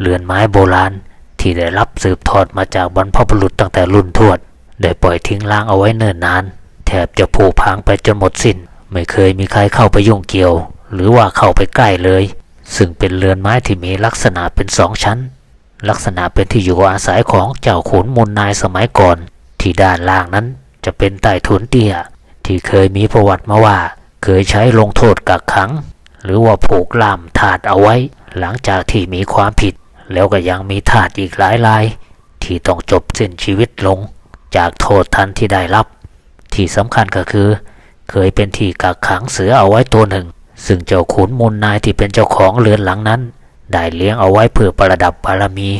เรือนไม้โบราณ ที่ได้รับสืบทอดมาจากบรรพบุรุษตั้งแต่รุ่นทวด ได้ปล่อยทิ้งร้างเอาไว้เนิ่นนาน แทบจะผุพังไปจนหมดสิน้น ไม่เคยมีใครเข้าไปยุ่งเกี่ยว หรือว่าเข้าไปใกล้เลย ซึ่งเป็นเรือนไม้ที่มีลักษณะเป็นสองชั้น ลักษณะเป็นที่อยู่อาศัยของเจ้าขุนมูลนายสมัยก่อน ที่ด้านล่างนั้นจะเป็นใต้ถุนเตี้ยที่เคยมีประวัติมาว่า เคยใช้ลงโทษกักขัง หรือว่าผูกล่ามถาดเอาไว้ หลังจากที่มีความผิด แล้วก็ยังมีถาดอีกหลายราย ที่ต้องจบสิ้นชีวิตลง จากโทษทันที่ได้รับ ที่สำคัญก็คือ เคยเป็นที่กักขังเสือเอาไว้ตัวหนึ่ง ซึ่งเจ้าขุนมูลนายที่เป็นเจ้าของเรือนหลังนั้น ได้เลี้ยงเอาไว้เพื่อประดับบารมี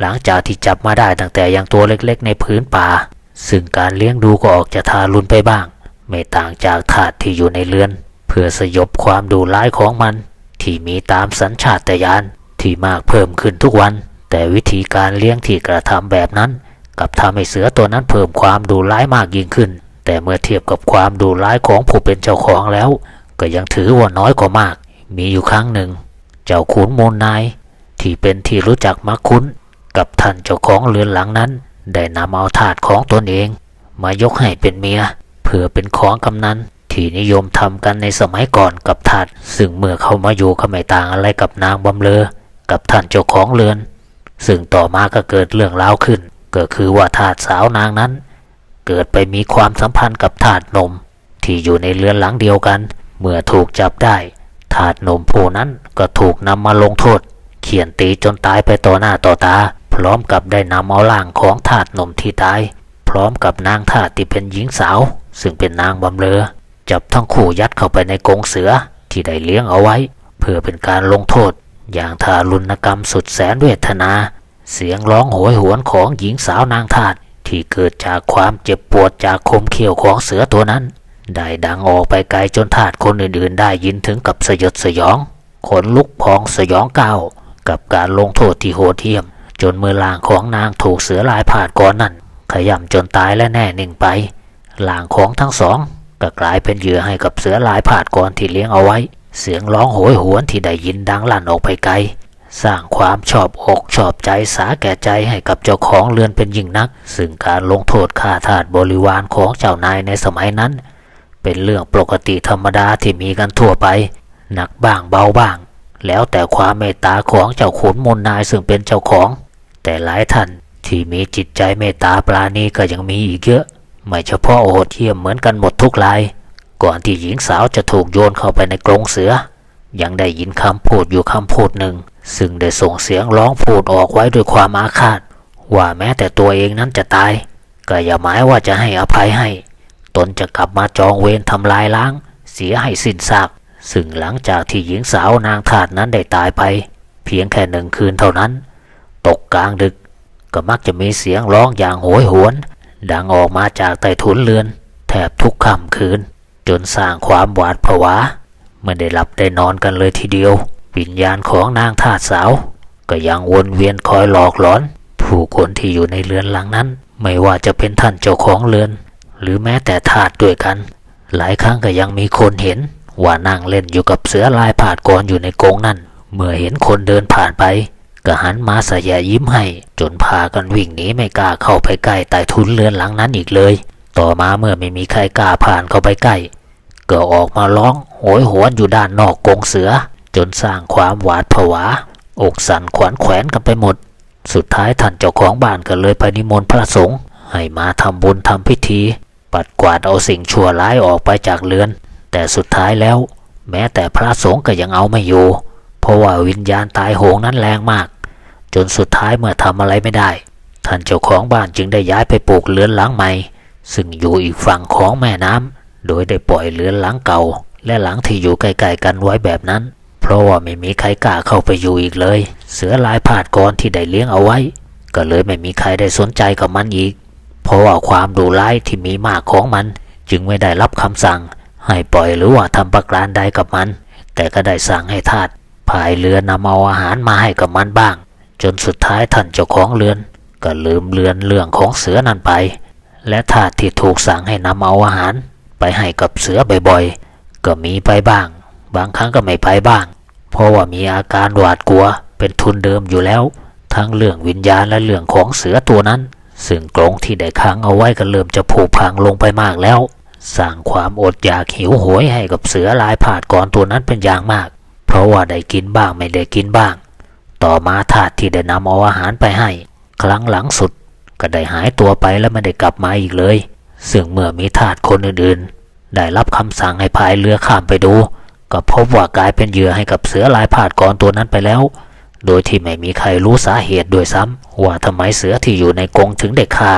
หลังจากที่จับมาได้ตั้งแต่ยังตัวเล็กๆ ในพื้นป่า ซึ่งการเลี้ยงดูก็ออกจะทารุณไปบ้าง ไม่ต่างจากทาสที่อยู่ในเรือน เพื่อสยบความดุร้ายของมัน ที่มีตามสัญชาตญาณ ที่มากเพิ่มขึ้นทุกวัน แต่วิธีการเลี้ยงที่กระทำแบบนั้นกับทำให้เสือตัวนั้นเพิ่มความดุร้ายมากยิ่งขึ้น แต่เมื่อเทียบกับความดุร้ายของผู้เป็นเจ้าของแล้ว ก็ยังถือว่าน้อยกว่ามาก มีอยู่ครั้งหนึ่ง เจ้าขุนมูลนาย ที่เป็นที่รู้จักมักคุ้น กับท่านเจ้าของเรือนหลังนั้น ได้นำเอาถาดของตนเอง มายกให้เป็นเมียเพื่อเป็นของกำนันที่นิยมทำกันในสมัยก่อนกับถาดซึ่งเมื่อเขามาอยู่ก็ไม่ต่างอะไรกับนางบำเลอ กับท่านเจ้าของเรือน ซึ่งต่อมาก็เกิดเรื่องราวขึ้น ก็คือว่าทาสสาวนางนั้น เกิดไปมีความสัมพันธ์กับทาสนม ที่อยู่ในเรือนหลังเดียวกัน เมื่อถูกจับได้ทาสนมผู้นั้นก็ถูกนำมาลงโทษ เขียนตีจนตายไปต่อหน้าต่อตา พร้อมกับได้นำเอาร่างของทาสนมที่ตาย พร้อมกับนางทาสที่เป็นหญิงสาว ซึ่งเป็นนางบำเลอจับทั้งคู่ยัดเข้าไปในกรงเสือที่ได้เลี้ยงเอาไว้ เพื่อเป็นการลงโทษ อย่างทารุณกรรมสุดแสนเวทนา เสียงร้องโหยหวนของหญิงสาวนางทาสที่เกิดจากความเจ็บปวดจากคมเขี้ยวของเสือตัวนั้น ได้ดังออกไปไกลจนทาสคนอื่นๆ ได้ยินถึงกับสยดสยอง ขนลุกพองสยองก้าวกับการลงโทษที่โหดเหี้ยม จนมือล่างของนางถูกเสือลายผาดก่อนนั้นขย่ำจนตายและแน่นิ่งไปล่างของทั้งสองก็กลายเป็นเหยื่อให้กับเสือลายผาดก่อนที่เลี้ยงเอาไว้ เสียงร้องโหยหวนที่ได้ยินดังลั่นออกไปไกล สร้างความชอบอกชอบใจสาแก่ใจให้กับเจ้าของเรือนเป็นยิ่งนัก ซึ่งการลงโทษฆ่าทาสบริวารของเจ้านายในสมัยนั้น เป็นเรื่องปกติธรรมดาที่มีกันทั่วไป หนักบ้างเบาบ้าง แล้วแต่ความเมตตาของเจ้าขุนมูลนายซึ่งเป็นเจ้าของ แต่หลายท่านที่มีจิตใจเมตตาปราณีก็ยังมีอีกเยอะ ไม่เฉพาะโอดเยี่ยมเหมือนกันหมดทุกราย ก่อนที่หญิงสาวจะถูกโยนเข้าไปในกรงเสือ ยังได้ยินคำพูดอยู่คำพูดหนึ่ง ซึ่งได้ส่งเสียงร้องพูดออกไว้ด้วยความอาฆาต ว่าแม้แต่ตัวเองนั้นจะตาย ก็อย่าหมายว่าจะให้อภัยให้ ตนจะกลับมาจองเวรทำลายล้าง เสียให้สิ้นซาก ซึ่งหลังจากที่หญิงสาวนางทาสนั้นได้ตายไป เพียงแค่หนึ่งคืนเท่านั้น ตกกลางดึก ก็มักจะมีเสียงร้องอย่างโหยหวน ดังออกมาจากใต้ถุนเรือน แทบทุกค่ำคืน จนสร้างความหวาดผวาไม่ได้หลับได้นอนกันเลยทีเดียว วิญญาณของนางทาสสาว ก็ยังวนเวียนคอยหลอกหลอน ผู้คนที่อยู่ในเรือนหลังนั้น ไม่ว่าจะเป็นท่านเจ้าของเรือน หรือแม้แต่ทาสด้วยกัน หลายครั้งก็ยังมีคนเห็น ว่านั่งเล่นอยู่กับเสือลายผาดกรอยู่ในกรงนั่น เมื่อเห็นคนเดินผ่านไปก็หันมาสยะยิ้มให้ จนพากันวิ่งหนีไม่กล้าเข้าไปใกล้ใต้ทุนเรือนหลังนั้นอีกเลย ต่อมาเมื่อไม่มีใครกล้าผ่านเข้าไปใกล้ ก็ออกมาร้องโหยหวนอยู่ด้านนอกกงเสือ จนสร้างความหวาดผวา อกสั่นขวัญแขวนกันไปหมด สุดท้ายท่านเจ้าของบ้านก็เลยไปนิมนต์พระสงฆ์ให้มาทำบุญทำพิธี ปัดกวาดเอาสิ่งชั่วร้ายออกไปจากเรือน แต่สุดท้ายแล้ว แม้แต่พระสงฆ์ก็ยังเอาไม่อยู่ เพราะว่าวิญญาณตายโหงนั้นแรงมาก จนสุดท้ายเมื่อทำอะไรไม่ได้ ท่านเจ้าของบ้านจึงได้ย้ายไปปลูกเรือนหลังใหม่ ซึ่งอยู่อีกฝั่งของแม่น้ำ โดยได้ปล่อยเรือนหลังเก่า และหลังที่อยู่ใกล้ๆกันไว้แบบนั้น เพราะว่าไม่มีใครกล้าเข้าไปอยู่อีกเลย เสือลายผาดกรที่ได้เลี้ยงเอาไว้ ก็เลยไม่มีใครได้สนใจกับมันอีก เพราะว่าความดุร้ายที่มีมากของมัน จึงไม่ได้รับคำสั่ง ให้ปล่อยหรือว่าทำประการใดกับมัน แต่ก็ได้สั่งให้ทาสพายเรือนำเอาอาหารมาให้กับมันบ้าง จนสุดท้ายท่านเจ้าของเรือน ก็ลืมเรือนเรื่องของเสือนั้นไป และทาสที่ถูกสั่งให้นำเอาอาหาร ไปให้กับเสือบ่อยๆ ก็มีไปบ้าง บางครั้งก็ไม่ไปบ้าง เพราะว่ามีอาการหวาดกลัวเป็นทุนเดิมอยู่แล้ว ทั้งเรื่องวิญญาณและเรื่องของเสือตัวนั้น ซึ่งกรงที่ได้ค้างเอาไว้ก็เริ่มจะผุพังลงไปมากแล้ว สร้างความอดอยากหิวโหยให้กับเสือลายผาดก่อนตัวนั้นเป็นอย่างมาก เพราะว่าได้กินบ้างไม่ได้กินบ้าง ต่อมาทาสที่ได้นำเอาอาหารไปให้ ครั้งหลังสุดก็ได้หายตัวไปและไม่ได้กลับมาอีกเลย ซึ่งเมื่อมีทาสคนอื่นๆ ได้รับคำสั่งให้พายเรือข้ามไปดู ก็พบว่ากลายเป็นเหยื่อให้กับเสือลายผาดก่อนตัวนั้นไปแล้ว โดยที่ไม่มีใครรู้สาเหตุด้วยซ้ำว่าทำไมเสือที่อยู่ในกรงถึงได้ฆ่า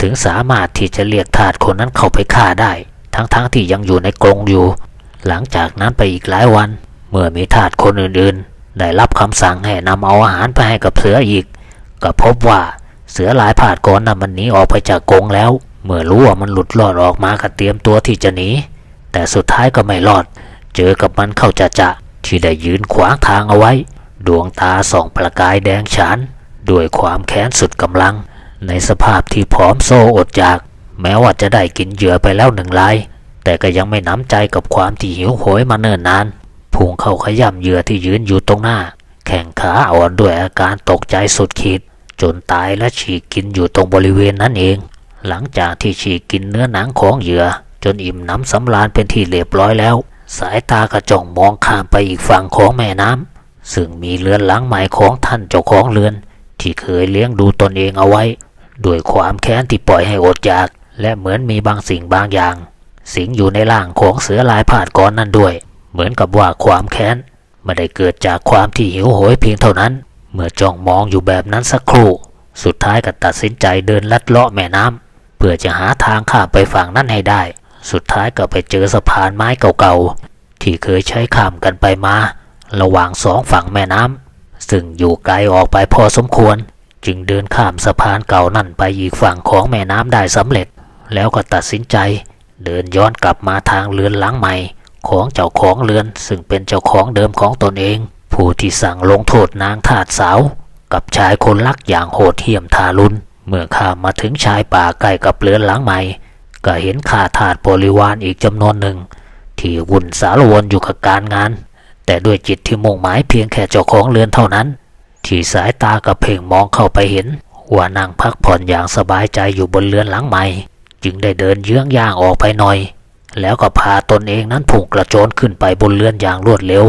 ถึงสามารถที่จะเรียกทาสคนนั้นเข้าไปฆ่าได้ ทั้งๆทที่ยังอยู่ในกรงอยู่ หลังจากนั้นไปอีกหลายวัน เมื่อมีทาสคนอื่นๆ ได้รับคำสั่งให้นำเอาอาหารไปให้กับเสืออีก ก็พบว่าเสือลายผาดก่อนนั้นมันหนีออกไปจากกรงแล้ว เมื่อรู้ว่ามันหลุดรอดออกมาก็เตรียมตัวที่จะหนี แต่สุดท้ายก็ไม่รอด เจอกับมันเข้าจะจะที่ได้ยืนขวางทางเอาไว้ ดวงตาส่องประกายแดงฉาน ด้วยความแค้นสุดกำลัง ในสภาพที่ผอมโซอดอยาก แม้ว่าจะได้กินเหยื่อไปแล้วหนึ่งลายแต่ก็ยังไม่น้ำใจกับความที่หิวโหยมาเนิ่นนานพุ่งเข้าขย่ำเหยื่อที่ยืนอยู่ตรงหน้า แข่งขาอ่อนด้วยอาการตกใจสุดขีด จนตายและฉีกกินอยู่ตรงบริเวณนั้นเอง หลังจากที่ฉีกกินเนื้อหนังของเหยื่อ จนอิ่มน้ำสำราญเป็นที่เรียบร้อยแล้ว สายตากระจ่องมองข้ามไปอีกฝั่งของแม่น้ำซึ่งมีเรือนหลังใหม่ของท่านเจ้าของเรือน ที่เคยเลี้ยงดูตนเองเอาไว้ ด้วยความแค้นที่ปล่อยให้อดอยาก และเหมือนมีบางสิ่งบางอย่าง สิงอยู่ในร่างของเสือลายผาดก้อนนั้นด้วย เหมือนกับว่าความแค้นไม่ได้เกิดจากความที่หิวโหยเพียงเท่านั้น เมื่อจ้องมองอยู่แบบนั้นสักครู่ สุดท้ายก็ตัดสินใจเดินลัดเลาะแม่น้ำ พื่อจะหาทางข้ามไปฝั่งนั้นให้ได้ สุดท้ายก็ไปเจอสะพานไม้เก่าๆ ที่เคยใช้ข้ามกันไปมา ระหว่างสองฝั่งแม่น้ำซึ่งอยู่ไกลออกไปพอสมควร จึงเดินข้ามสะพานเก่านั่นไปอีกฝั่งของแม่น้ำได้สำเร็จ แล้วก็ตัดสินใจ เดินย้อนกลับมาทางเรือนหลังใหม่ ของเจ้าของเรือนซึ่งเป็นเจ้าของเดิมของตนเอง ผู้ที่สั่งลงโทษนางทาสสาว กับชายคนรักอย่างโหดเหี้ยมทารุณ เมื่อข้ามาถึงชายป่าใกล้กับเรือนหลังใหม่ ก็เห็นข้าทาสบริวารอีกจำนวนหนึ่ง ที่วุ่นสารวนอยู่กับการงาน แต่ด้วยจิตที่มุ่งหมายเพียงแค่เจ้าของเรือนเท่านั้น ที่สายตากระเพ่งมองเข้าไปเห็นว่านางพักผ่อนอย่างสบายใจอยู่บนเรือนหลังใหม่ จึงได้เดินเยื้องย่างออกไปหน่อย แล้วก็พาตนเองนั้นพุ่งกระโจนขึ้นไปบนเรือนอย่างรวดเร็ว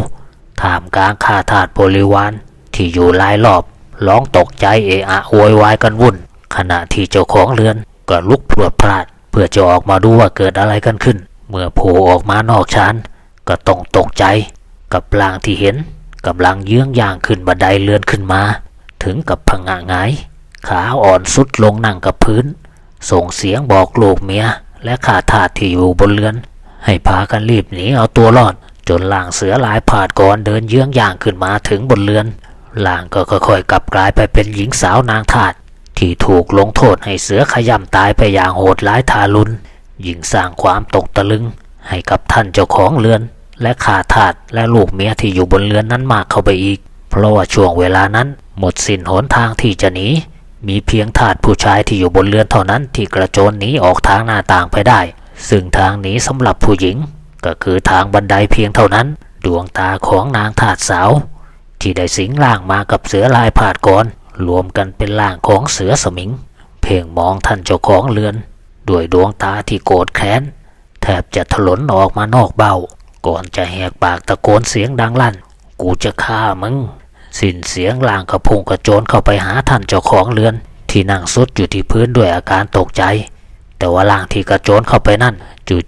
ท่ามกลางข้าทาสบริวารที่อยู่รายรอบร้องตกใจเอะอะโวยวายกันวุ่น ขณะที่เจ้าของเรือนก็ลุกพรวดพลาด เพื่อจะออกมาดูว่าเกิดอะไรกันขึ้น เมื่อโผล่ออกมานอกชานก็ต้องตกใจ กับร่างที่เห็นกำลังเยื้องย่างขึ้นบันไดเลื่อนขึ้นมา ถึงกับพังงะงาย ขาอ่อนสุดลงนั่งกับพื้น ส่งเสียงบอกลูกเมียและข้าทาสที่อยู่บนเรือน ให้พากันรีบหนีเอาตัวรอด จนล่างเสือลายผาดก่อนเดินเยื้องย่างขึ้นมาถึงบนเรือนล่างก็ค่อยๆกลับกลายไปเป็นหญิงสาวนางทาส ที่ถูกลงโทษให้เสือขย่ำตายไปอย่างโหดร้ายทารุณยิ่งสร้างความตกตะลึง ให้กับท่านเจ้าของเรือน และข้าทาสและลูกเมียที่อยู่บนเรือนนั้นมากเข้าไปอีก เพราะว่าช่วงเวลานั้น หมดสิ้นหนทางที่จะหนีมีเพียงทาสผู้ชายที่อยู่บนเรือนเท่านั้นที่กระโจนหนีออกทางหน้าต่างไปได้ ซึ่งทางหนีสำหรับผู้หญิง ก็คือทางบันไดเพียงเท่านั้น ดวงตาของนางทาสสาว ที่ได้สิงร่างมากับเสือลายผาดก่อน รวมกันเป็นร่างของเสือสมิง เพ่งมองท่านเจ้าของเรือน ด้วยดวงตาที่โกรธแค้น แทบจะถลนออกมานอกเบ้า ก่อนจะแหกปากตะโกนเสียงดังลั่น กูจะฆ่ามึง สิ้นเสียงล่างกระพุงกระโจนเข้าไปหาท่านเจ้าของเรือน ที่นั่งซุดอยู่ที่พื้นด้วยอาการตกใจ แต่ว่าล่างที่กระโจนเข้าไปนั่น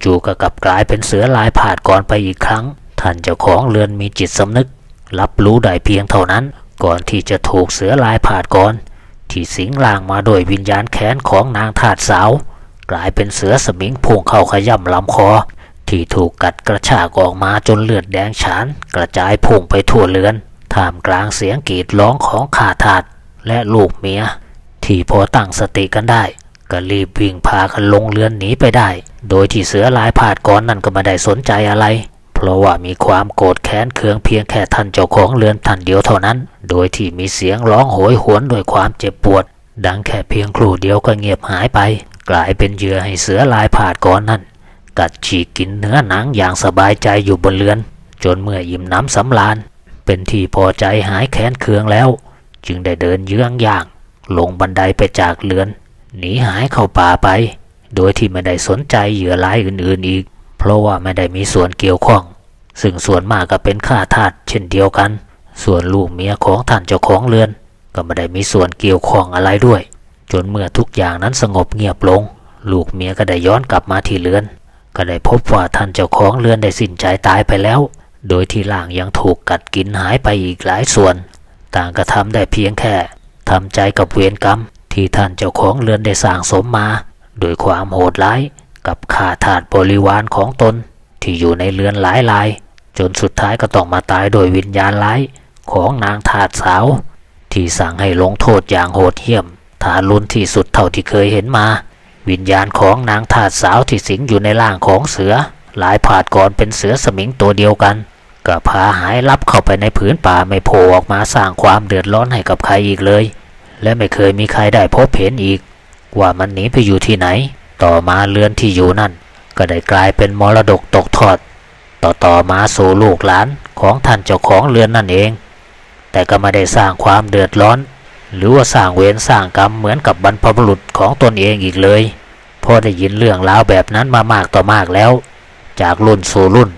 จู่ๆก็กลับกลายเป็นเสือลายผาดก่อนไปอีกครั้ง ท่านเจ้าของเรือนมีจิตสำนึก รับรู้ได้เพียงเท่านั้น ก่อนที่จะถูกเสือลายผาดก่อน ที่สิงล่างมาโดวยวิญญาณแค้นของนางทาสสาว กลายเป็นเสือสมิงพุ่งเข้าขย่ำลำคอ ที่ถูกกัดกระชากออกมาจนเลือดแดงฉาน กระจายพุ่งไปทั่วเรือนท่ามกลางเสียงกรีดร้องของขาทาสและลูกเมีย ที่พอตั้งสติกันได้ก็รีบวิ่งพากันลงเรือนหนีไปได้ โดยที่เสือลายผาดก่อนนั่นก็ไม่ได้สนใจอะไร เพราะว่ามีความโกรธแค้นเคืองเพียงแค่ท่านเจ้าของเรือนท่านเดียวเท่านั้น โดยที่มีเสียงร้องโหยหวนด้วยความเจ็บปวด ดังแค่เพียงครู่เดียวก็เงียบหายไป กลายเป็นเหยื่อให้เสือลายผาดก่อนนั่นกัดฉีกกินเนื้อหนังอย่างสบายใจอยู่บนเรือน จนเมื่ออิ่มน้ำสำราญ เป็นที่พอใจหายแค้นเคืองแล้ว จึงได้เดินเยื้องย่าง ลงบันไดไปจากเรือนหนีหายเข้าป่าไป โดยที่ไม่ได้สนใจเหยื่อรายอื่นๆอีก เพราะว่าไม่ได้มีส่วนเกี่ยวข้อง ซึ่งส่วนมากก็เป็นข้าทาสเช่นเดียวกัน ส่วนลูกเมียของท่านเจ้าของเรือน ก็ไม่ได้มีส่วนเกี่ยวข้องอะไรด้วย จนเมื่อทุกอย่างนั้นสงบเงียบลง ลูกเมียก็ได้ย้อนกลับมาที่เรือน ก็ได้พบว่าท่านเจ้าของเรือนได้สิ้นใจตายไปแล้ว โดยที่ล่างยังถูกกัดกินหายไปอีกหลายส่วน ต่างก็ทำได้เพียงแค่ทำใจกับเวรกรรมที่ท่านเจ้าของเรือนได้สร้างสมมา โดยความโหดร้าย กับข้าทาสบริวารของตนที่อยู่ในเรือนหลายราย จนสุดท้ายก็ต้องมาตายโดยวิญญาณร้ายของนางทาสสาว ที่สั่งให้ลงโทษอย่างโหดเหี้ยมทารุณที่สุดเท่าที่เคยเห็นมา วิญญาณของนางทาสสาวที่สิงอยู่ในร่างของเสือ หลายผาดก่อนเป็นเสือสมิงตัวเดียวกันก็พาหายลับเข้าไปในผืนป่าไม่โผล่ออกมาสร้างความเดือดร้อนให้กับใครอีกเลย และไม่เคยมีใครได้พบเห็นอีก ว่ามันหนีไปอยู่ที่ไหน ต่อมาเรือนที่อยู่นั่น ก็ได้กลายเป็นมรดกตกทอด ต่อต่อมาสู่ลูกหลานของท่านเจ้าของเรือนนั่นเอง แต่ก็ไม่ได้สร้างความเดือดร้อน หรือว่าสร้างเวรสร้างกรรมเหมือนกับบรรพบุรุษของตนเองอีกเลยพอได้ยินเรื่องราวแบบนั้นมามากต่อมากแล้ว จากรุ่นสู่รุ่น